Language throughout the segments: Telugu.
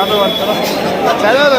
చదువు అంటారు చదవదు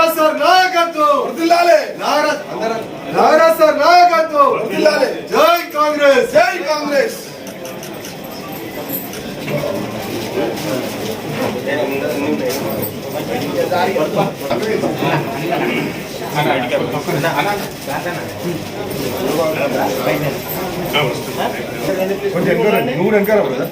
కొంచెం వెనకారండి నువ్వు వెనకారా బ్రదర్